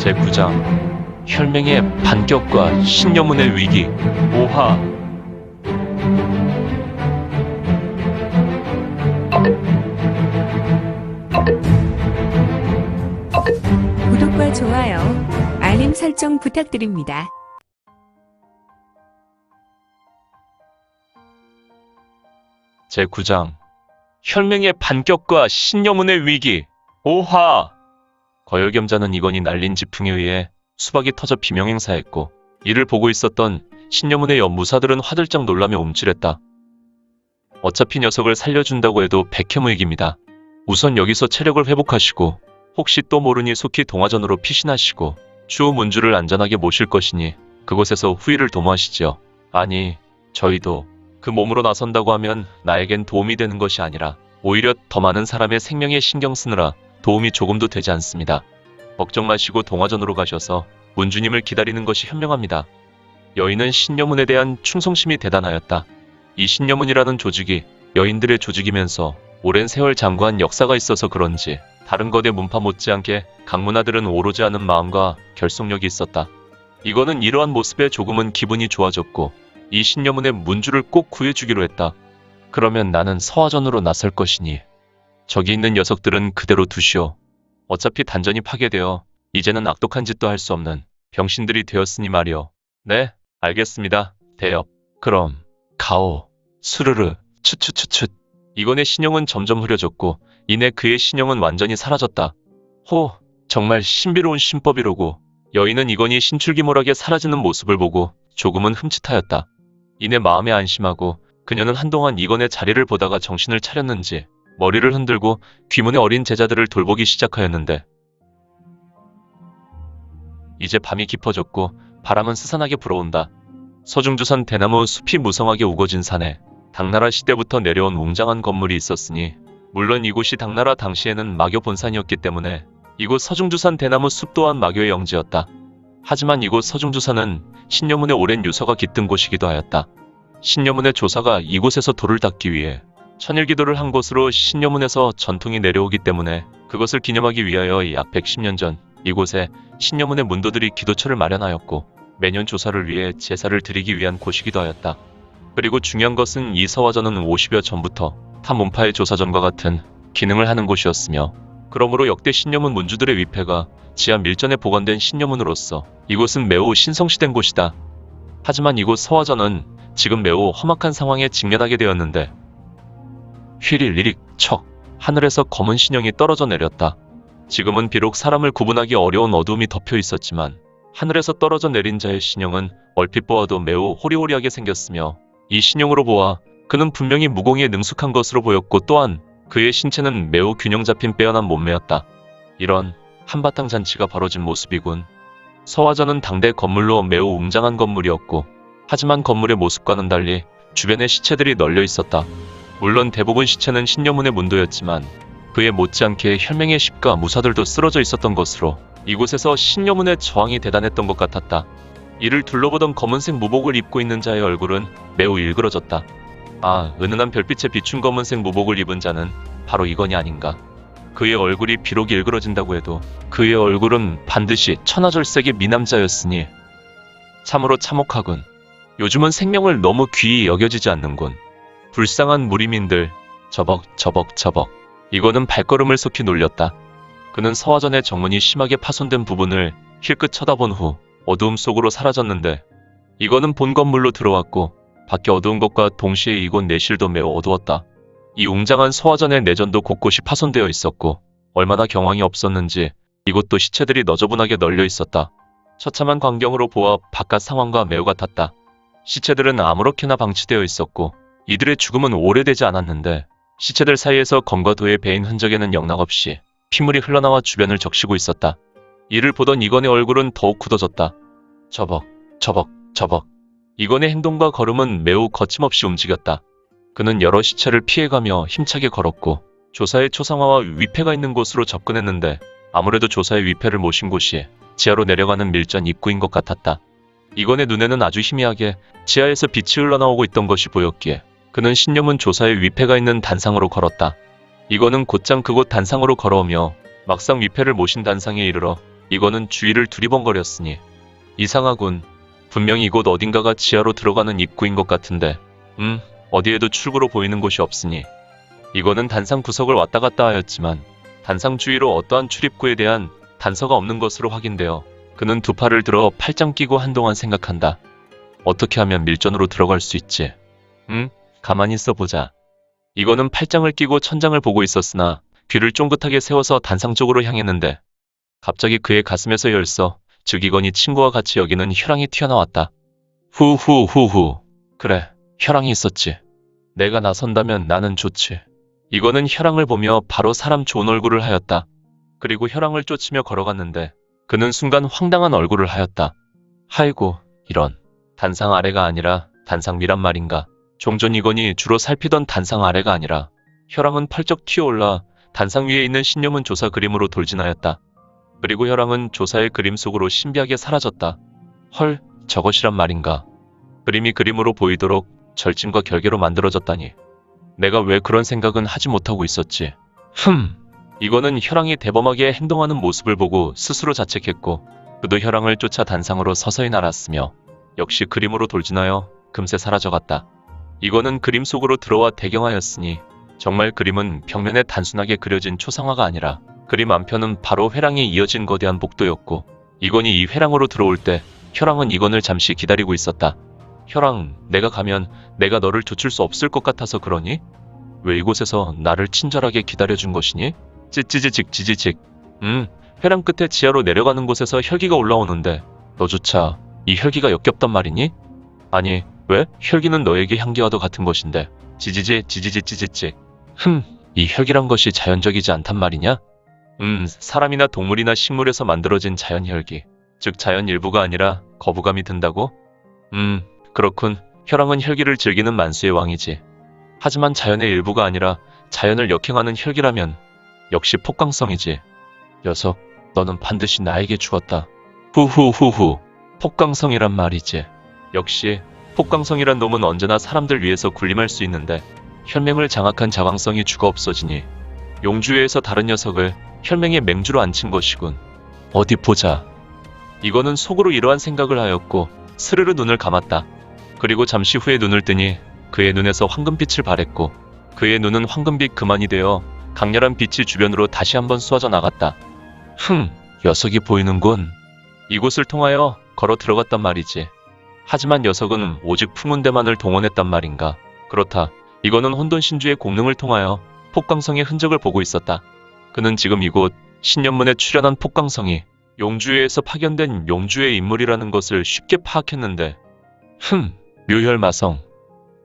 제9장 혈맹의 반격과 신녀문의 위기 5화 구독과 좋아요, 알림 설정 부탁드립니다. 제9장 혈맹의 반격과 신녀문의 위기 5화 거열겸자는 이건이 날린 지풍에 의해 수박이 터져 비명행사했고 이를 보고 있었던 신녀문의 연무사들은 화들짝 놀라며 움찔했다. 어차피 녀석을 살려준다고 해도 백해무익입니다. 우선 여기서 체력을 회복하시고 혹시 또 모르니 속히 동화전으로 피신하시고 추후 문주를 안전하게 모실 것이니 그곳에서 후일을 도모하시지요. 아니, 저희도 그 몸으로 나선다고 하면 나에겐 도움이 되는 것이 아니라 오히려 더 많은 사람의 생명에 신경 쓰느라 도움이 조금도 되지 않습니다. 걱정 마시고 동화전으로 가셔서 문주님을 기다리는 것이 현명합니다. 여인은 신녀문에 대한 충성심이 대단하였다. 이 신녀문이라는 조직이 여인들의 조직이면서 오랜 세월 장구한 역사가 있어서 그런지 다른 거대 문파 못지않게 강문아들은 오로지 않은 마음과 결속력이 있었다. 이거는 이러한 모습에 조금은 기분이 좋아졌고 이 신녀문의 문주를 꼭 구해주기로 했다. 그러면 나는 서화전으로 나설 것이니 저기 있는 녀석들은 그대로 두시오. 어차피 단전이 파괴되어 이제는 악독한 짓도 할 수 없는 병신들이 되었으니 말이오. 네, 알겠습니다. 대엽. 그럼 가오. 스르르. 추추추추. 이건의 신형은 점점 흐려졌고 이내 그의 신형은 완전히 사라졌다. 호, 정말 신비로운 신법이로고 여인은 이건이 신출기몰하게 사라지는 모습을 보고 조금은 흠칫하였다. 이내 마음에 안심하고 그녀는 한동안 이건의 자리를 보다가 정신을 차렸는지 머리를 흔들고 귀문의 어린 제자들을 돌보기 시작하였는데 이제 밤이 깊어졌고 바람은 스산하게 불어온다. 서중주산 대나무 숲이 무성하게 우거진 산에 당나라 시대부터 내려온 웅장한 건물이 있었으니 물론 이곳이 당나라 당시에는 마교 본산이었기 때문에 이곳 서중주산 대나무 숲 또한 마교의 영지였다. 하지만 이곳 서중주산은 신녀문의 오랜 유서가 깃든 곳이기도 하였다. 신녀문의 조사가 이곳에서 돌을 닦기 위해 천일기도를 한 곳으로 신녀문에서 전통이 내려오기 때문에 그것을 기념하기 위하여 약 110년 전 이곳에 신녀문의 문도들이 기도처를 마련하였고 매년 조사를 위해 제사를 드리기 위한 곳이기도 하였다. 그리고 중요한 것은 이 서화전은 50여 전부터 타 문파의 조사전과 같은 기능을 하는 곳이었으며 그러므로 역대 신녀문 문주들의 위패가 지하 밀전에 보관된 신녀문으로서 이곳은 매우 신성시된 곳이다. 하지만 이곳 서화전은 지금 매우 험악한 상황에 직면하게 되었는데 휘릴 리릭 척 하늘에서 검은 신형이 떨어져 내렸다. 지금은 비록 사람을 구분하기 어려운 어두움이 덮여 있었지만 하늘에서 떨어져 내린 자의 신형은 얼핏 보아도 매우 호리호리하게 생겼으며 이 신형으로 보아 그는 분명히 무공에 능숙한 것으로 보였고 또한 그의 신체는 매우 균형 잡힌 빼어난 몸매였다. 이런 한바탕 잔치가 벌어진 모습이군. 서화전은 당대 건물로 매우 웅장한 건물이었고 하지만 건물의 모습과는 달리 주변에 시체들이 널려 있었다. 물론 대부분 시체는 신녀문의 문도였지만 그에 못지않게 혈맹의 십과 무사들도 쓰러져 있었던 것으로 이곳에서 신녀문의 저항이 대단했던 것 같았다. 이를 둘러보던 검은색 무복을 입고 있는 자의 얼굴은 매우 일그러졌다. 아, 은은한 별빛에 비춘 검은색 무복을 입은 자는 바로 이건이 아닌가. 그의 얼굴이 비록 일그러진다고 해도 그의 얼굴은 반드시 천하절색의 미남자였으니 참으로 참혹하군. 요즘은 생명을 너무 귀히 여겨지지 않는군. 불쌍한 무리민들 저벅 저벅 저벅 이거는 발걸음을 속히 놀렸다. 그는 서화전의 정문이 심하게 파손된 부분을 힐끗 쳐다본 후 어두움 속으로 사라졌는데 이거는 본 건물로 들어왔고 밖에 어두운 것과 동시에 이곳 내실도 매우 어두웠다. 이 웅장한 서화전의 내전도 곳곳이 파손되어 있었고 얼마나 경황이 없었는지 이곳도 시체들이 너저분하게 널려 있었다. 처참한 광경으로 보아 바깥 상황과 매우 같았다. 시체들은 아무렇게나 방치되어 있었고 이들의 죽음은 오래되지 않았는데 시체들 사이에서 검과 도의 배인 흔적에는 영락없이 피물이 흘러나와 주변을 적시고 있었다. 이를 보던 이건의 얼굴은 더욱 굳어졌다. 저벅, 저벅, 저벅. 이건의 행동과 걸음은 매우 거침없이 움직였다. 그는 여러 시체를 피해가며 힘차게 걸었고 조사의 초상화와 위패가 있는 곳으로 접근했는데 아무래도 조사의 위패를 모신 곳이 지하로 내려가는 밀전 입구인 것 같았다. 이건의 눈에는 아주 희미하게 지하에서 빛이 흘러나오고 있던 것이 보였기에 그는 신념은 조사의 위패가 있는 단상으로 걸었다. 이거는 곧장 그곳 단상으로 걸어오며 막상 위패를 모신 단상에 이르러 이거는 주위를 두리번거렸으니 이상하군. 분명히 이곳 어딘가가 지하로 들어가는 입구인 것 같은데 음 어디에도 출구로 보이는 곳이 없으니 이거는 단상 구석을 왔다 갔다 하였지만 단상 주위로 어떠한 출입구에 대한 단서가 없는 것으로 확인되어 그는 두 팔을 들어 팔짱 끼고 한동안 생각한다. 어떻게 하면 밀전으로 들어갈 수 있지? 응? 가만히 있어 보자. 이거는 팔짱을 끼고 천장을 보고 있었으나 귀를 쫑긋하게 세워서 단상 쪽으로 향했는데 갑자기 그의 가슴에서 열서 즉 이건이 친구와 같이 여기는 혈황이 튀어나왔다. 후후후후. 그래, 혈황이 있었지. 내가 나선다면 나는 좋지. 이거는 혈황을 보며 바로 사람 좋은 얼굴을 하였다. 그리고 혈황을 쫓으며 걸어갔는데 그는 순간 황당한 얼굴을 하였다. 하이고, 이런. 단상 아래가 아니라 단상 위란 말인가. 종전 이건이 주로 살피던 단상 아래가 아니라 혈황은 펄쩍 튀어올라 단상 위에 있는 신념은 조사 그림으로 돌진하였다. 그리고 혈황은 조사의 그림 속으로 신비하게 사라졌다. 헐, 저것이란 말인가. 그림이 그림으로 보이도록 절진과 결계로 만들어졌다니. 내가 왜 그런 생각은 하지 못하고 있었지. 흠. 이거는 혈황이 대범하게 행동하는 모습을 보고 스스로 자책했고 그도 혈황을 쫓아 단상으로 서서히 날았으며 역시 그림으로 돌진하여 금세 사라져갔다. 이거는 그림 속으로 들어와 대경하였으니 정말 그림은 벽면에 단순하게 그려진 초상화가 아니라 그림 안편은 바로 회랑이 이어진 거대한 복도였고 이건이 이 회랑으로 들어올 때 혈황은 이건을 잠시 기다리고 있었다. 혈황, 내가 가면 내가 너를 쫓을 수 없을 것 같아서 그러니? 왜 이곳에서 나를 친절하게 기다려준 것이니? 찌찌지직 지지직. 음, 회랑 끝에 지하로 내려가는 곳에서 혈기가 올라오는데 너조차 이 혈기가 역겹단 말이니? 아니, 왜? 혈기는 너에게 향기와도 같은 것인데. 지지지 지지지 찌지직. 흠, 이 혈기란 것이 자연적이지 않단 말이냐? 음, 사람이나 동물이나 식물에서 만들어진 자연 혈기. 즉 자연 일부가 아니라 거부감이 든다고? 음, 그렇군. 혈황은 혈기를 즐기는 만수의 왕이지. 하지만 자연의 일부가 아니라 자연을 역행하는 혈기라면 역시 폭강성이지. 녀석, 너는 반드시 나에게 죽었다. 후후후후. 폭강성이란 말이지. 역시 폭강성이란 놈은 언제나 사람들 위해서 군림할 수 있는데 혈맹을 장악한 자왕성이 죽어 없어지니 용주에서 다른 녀석을 혈맹의 맹주로 앉힌 것이군. 어디 보자. 이거는 속으로 이러한 생각을 하였고 스르르 눈을 감았다. 그리고 잠시 후에 눈을 뜨니 그의 눈에서 황금빛을 발했고 그의 눈은 황금빛 그만이 되어 강렬한 빛이 주변으로 다시 한번 쏘아져 나갔다. 흥, 녀석이 보이는군. 이곳을 통하여 걸어 들어갔단 말이지. 하지만 녀석은 오직 풍운대만을 동원했단 말인가. 그렇다. 이거는 혼돈 신주의 공능을 통하여 폭강성의 흔적을 보고 있었다. 그는 지금 이곳 신년문에 출연한 폭강성이 용주에서 파견된 용주의 인물이라는 것을 쉽게 파악했는데 흠, 묘혈마성.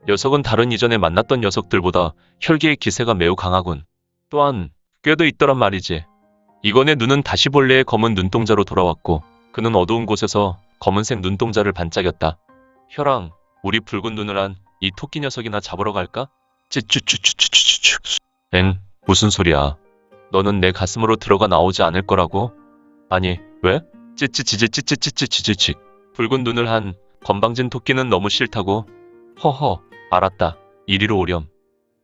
녀석은 다른 이전에 만났던 녀석들보다 혈기의 기세가 매우 강하군. 또한 꾀도 있더란 말이지. 이건의 눈은 다시 본래의 검은 눈동자로 돌아왔고 그는 어두운 곳에서 검은색 눈동자를 반짝였다. 혈왕, 우리 붉은 눈을 한 이 토끼 녀석이나 잡으러 갈까? 찌쭈쭈쭈쭈쭈쭈. 엥, 무슨 소리야. 너는 내 가슴으로 들어가 나오지 않을 거라고? 아니, 왜? 찌찌찌찌찌찌찌찌찌. 붉은 눈을 한 건방진 토끼는 너무 싫다고? 허허, 알았다. 이리로 오렴.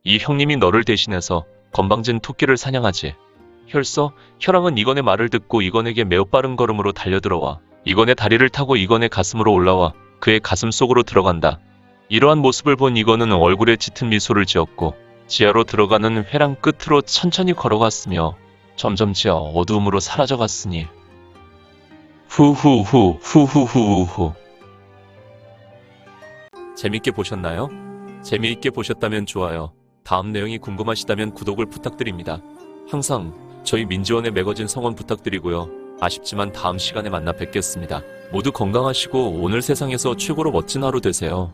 이 형님이 너를 대신해서 건방진 토끼를 사냥하지. 혈서, 혈왕은 이건의 말을 듣고 이건에게 매우 빠른 걸음으로 달려들어와 이건의 다리를 타고 이건의 가슴으로 올라와 그의 가슴 속으로 들어간다. 이러한 모습을 본 이건은 얼굴에 짙은 미소를 지었고 지하로 들어가는 회랑 끝으로 천천히 걸어갔으며 점점 지하 어두움으로 사라져갔으니 후후후 후후후후 재밌게 보셨나요? 재미있게 보셨다면 좋아요. 다음 내용이 궁금하시다면 구독을 부탁드립니다. 항상 저희 민지원의 매거진 성원 부탁드리고요. 아쉽지만 다음 시간에 만나 뵙겠습니다. 모두 건강하시고 오늘 세상에서 최고로 멋진 하루 되세요.